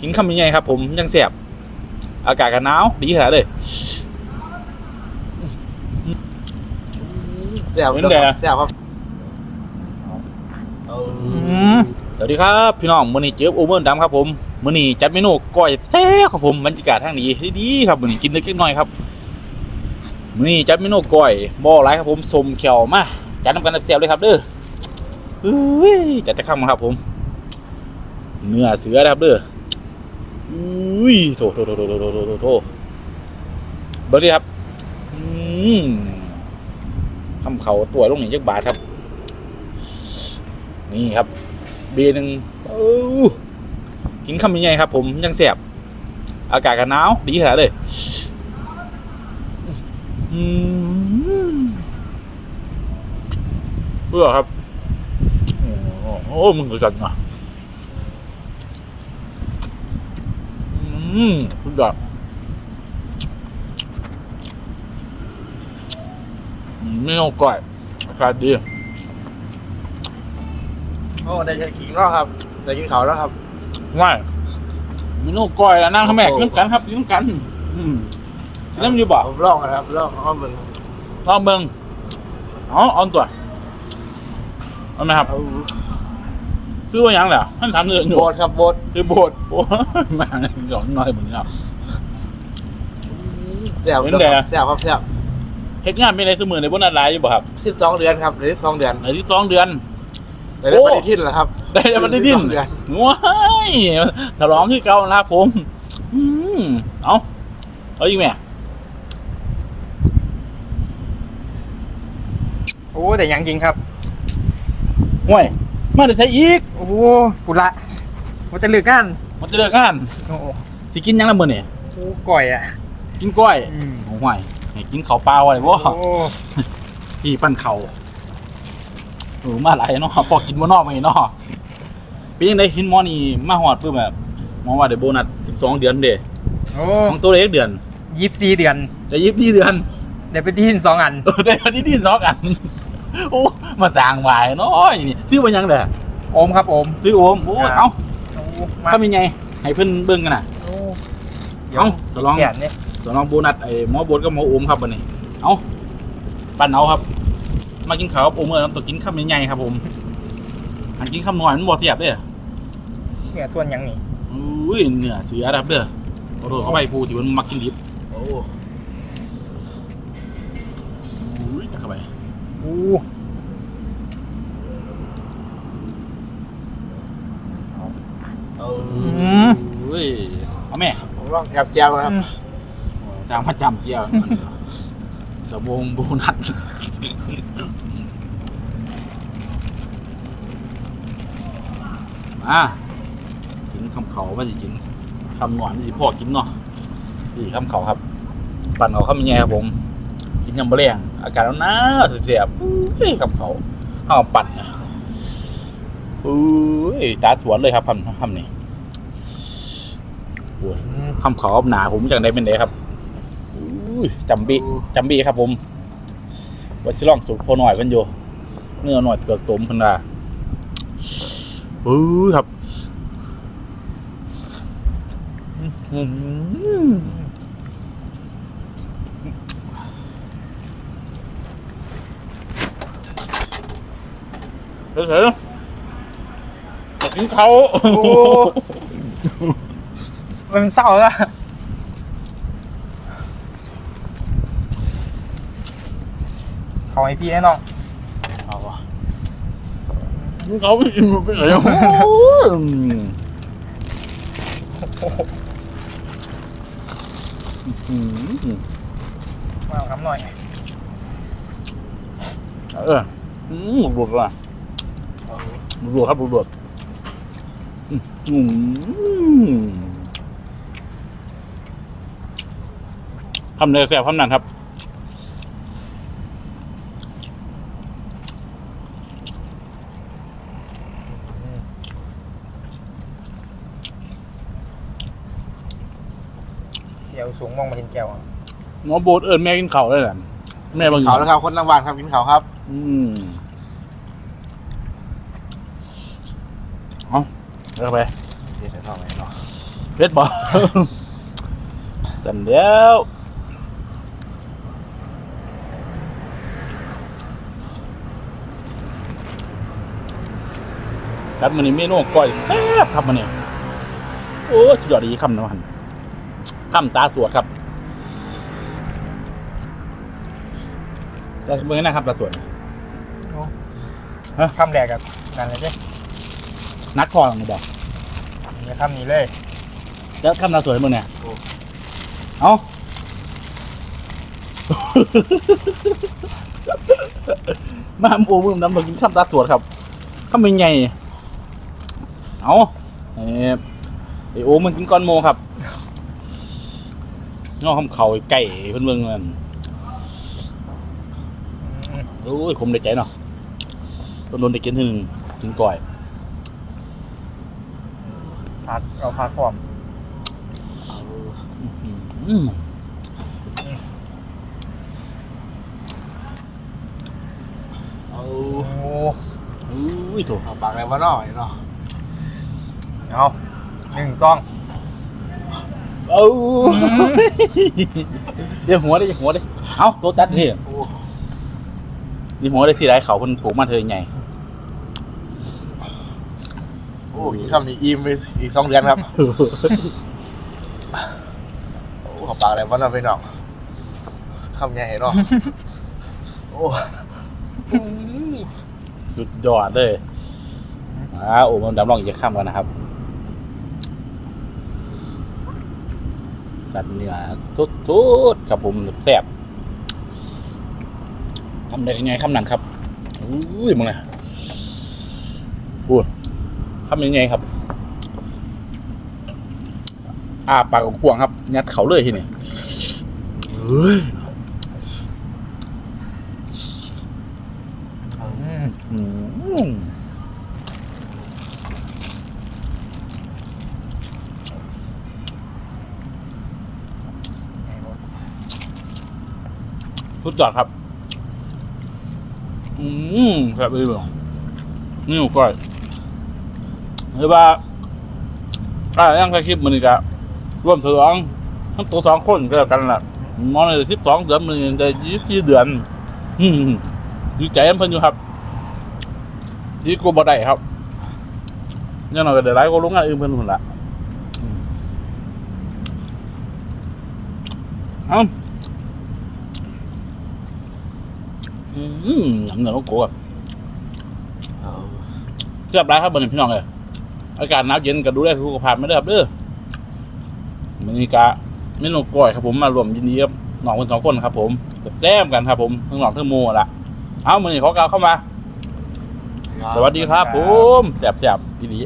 กินคำยังไงครับ ผมยังเสียบอากาศกันหนาวดีขนาดเลยแซ่บเป็นแดด แซ่บครับเออสวัสดีครับพี่น้องมื้อนี้เจี๊ยบโอเวอร์ดำครับผมมื้อนี้จัดเมนูก้อยแซ่บครับผมบรรยากาศทางนี้ดีๆครับมื้อนี้กินเล็กๆน้อยๆครับมื้อนี้จัดเมนูก้อยบ่หลายครับผมสมเขียวมาจัดนำกันแซ่บๆเลยครับเด้อเฮ้ยจัดจะข้ามครับผม เนื้อเสือนะครับเด้อ อุ้ยโถโถโถโถโถโถโถโถโถเบิ่งดิครับอืมทำเขาตัวลงนี่จักบาทครับ นี่ครับ เบียร์หนึ่งเอ้ากินคำยังไงครับ ผมยังเสียบ อากาศกันหนาวดีขนาดเลยอืมเบื่อครับ โอ้โหโอ้มึงกระจัดนะ อืมสุดยอดอืมไม่ต้องก่อยอากาศดีโอ้ได้จะกินแล้วครับได้กินเขาวแล้วครับว่ามีโน่ก้อยแล้วนั่งข้างแม่กินน้ำกันครับกินน้ำกัน อืมกินน้ำอยู่บ่ผมลองนะครับลองเอามึงลองเบิ่งเอาเอาตัวเอาไหมครับเอา ซื้อว่าหยังแหละท่านถามเรื่องอยู่โบดครับโบดซื้อโบสถ์โอ้ยมาหย่อนน้อยเหมือนกันแซ่บเป็นแดดแซ่บครับแซ่บเฮ็ดงานเป็นไรเสมอในบนนัดไลน์อยู่บ่ครับสิบสองเดือนครับหรือสิบสองเดือนในที่สองเดือนแต่ได้โอ้ปฏิทินแล้วครับ ได้แล้วมันได้ดิ้นสองเดือนว้ายฉลองที่เก่านะครับผมอืมเอาเอาอีกไหมโอ้แต่ยังจริงครับห่วย มาได้ใช้อีก โอ้กุละมันจะเลือกกันมันจะเลิกงานโอ้โหสิกินหยังละมื้อนี่ก่อยอะ กินกล้วยอืม โอ้ยให้กินข้าวเปล่าอะไรบ่โอ้พี่ปั้นเขาวเออมาหลายเนาะพอกินบ่นอกมาอีกเนาะเป็นยังไงเห็นหมอนี่มาฮอดปึ๊บแบบหมอว่าได้โบนัส12 เดือนเด้โอ้ของตัวเล็กเดือนยี่สิบสี่เดือน จะยิบที่เดือน เดี๋ยวไปที่หินสองอัน เออได้วันที่ที่สองอัน โอ้ มาต่างหวายเนาะนี่ซื้อมายังเด้อโอมครับโอมซื้อโอมโอ้ครับเอ้าโอ้มาทำยังไงให้เพิ่นเบิ่งกันน่ะโอ้เอ้าสลองแขนเนี่ยสำรองโบนัสไอ้หมอโบนกับหมอโอมครับวันนี้เอาปั่นเอาครับ มากินข้าวกับโอมเมื่อน้ำตัวกินข้าวใหญ่ๆครับผมอันกินข้าวน้อยมันบ่เทียบเด้อเนี่ยส่วนยังนี่อุ้ยเนื้อเสือครับเด้อขอโทษเข้าไปผู้ที่มันมักกินดิบโอ้อุ้ยจักเข้าไปโอ้เอ อื อ ม อุ้ย เอาแม่ผมลองแอบแจ่วนะครับสร้างมาจำเกี่ยวสบงโบนัสอะกินคำเขาว่าสิกินคำหนอนสิพ่อกินเนาะนี่คำเขาครับ ปั่นเขาข้ามแย่ครับผม กินยำบะเลียงอากาศหนาวเสียบๆอุ้ยคำเขาข้าวปั่นนะอุ้ยตาสวนเลยครับคำคำนี้โอ้ยอืม คำเขาหนาผมจังได้เป็นไดครับอุ้ยจำบีจำบีครับผมวัชิลองสุกพอหน่อยเพิ่นอยู่เนื้อหน่อยเกือบต้มเพิ่นว่าอุ้ยครับอื้อหือเดี๋ยวเสือจะกินเขาโอ้ มันเศร้าแล้วเขาให้พี่แน่นอนเอาวะเขาไม่อิ่มไปไหนโอ้ยมาเอาคำหน่อย เอออืมบวกว่ะบวกครับบวกอืม คำเนยแสบคำนั้นครับเดี๋ยวสูงมองมาเห็นแก้วอะหมอโบดเอิญแม่กินเขาวเลยแหละแม่บางเขาแล้วครับคนน้ำหวานครับกินเขาวครับ อืมเอาเลิกไปเดี๋ยวจะลองไหนเนาะ เพชรบอ จันเดียว ครับมันนี้เมนูก้อยแซ่บครับมันเนี่ยโอ้สุดยอดดีคำนะมันคำตาสวดครับแต่เมื่อนะครับตาสวดฮะคำแรกกับนั่นเลยเจ้นักคอหรือบอกนี่คำนี้เลยแล้วคำตาสวดให้มึงเนี่ยเอามาโอ้มึงน้ำมากินข้ามตาสวดครับข้ามเป็นไง เอาเออไอโอ้มันกินก้อนโมครับนอกคำเขาไก่เพื่อนเมืองนั่นอืมโอ้ยคมในใจเนาะโดนโดนได้กินทีหนึ่งกินก่อยพักเอาพักพร้อมอืมเอาโอ้อุ้ยโถูกเอาปากอะไรวะน้อยเนาะ เอาหนึ่งซอง เอ้าเดี๋ยวหัวดิอย่าหัวดิเอ้าตัวจัดดิโอ้นี่หัวได้ที่ไรเขาคนถูกมาเธอไงโหกินคำนี้อิ่มไปอีกสองเดือนครับ โอ้เอาปากอะไรวะน้อยพี่น้องคำใหญ่เนาะโอ้สุดยอดเลยอ่าโอ้มันดำลองอีกข้ามกันนะครับัดเนื้อทุดทุดๆครับผมแซ่บทำได้ยังไงคำนั้นครับอุ้ยมึงนะอู้คำยังไงครับอาปากกว้างครับ ยัดเขาเลยทีนี่เฮ้ยอืม อืม ไงวะ สุดยอดครับ อืมครับพี่บอกนี่หนูก้อยหรือว่าอ่ายังใครคลิปมันนี่กะร่วมฉลองทั้งตัวสองคนก็แล้วกันล่ะมองในสิบสองเดือนมันยังได้ยี่สิบเดือนอืมดีใจเพิ่นอยู่ครับที่กูบ่ได้ครับยังหน่อยก็ได้ไลฟ์ก็ลงงานอื่นเพิ่นหุ่นละอืมเอ้า อืมน้ำเหนือลูกโกะเอาเสียบไรครับบนพี่น้องเลยอากาศหนาวเย็นก็ดูแลสุขภาพไม่ได้ครับเด้อมันนี่กะเมนูก้อยครับผมมารวมยินดีกับน้องคนสองคนครับ ผมแต้มกันครับ ผมทั้งหนองทั้งโมละเอามือนี้ขอกล่าวเข้ามา สวัสดีครับ ผมแสบๆดีดี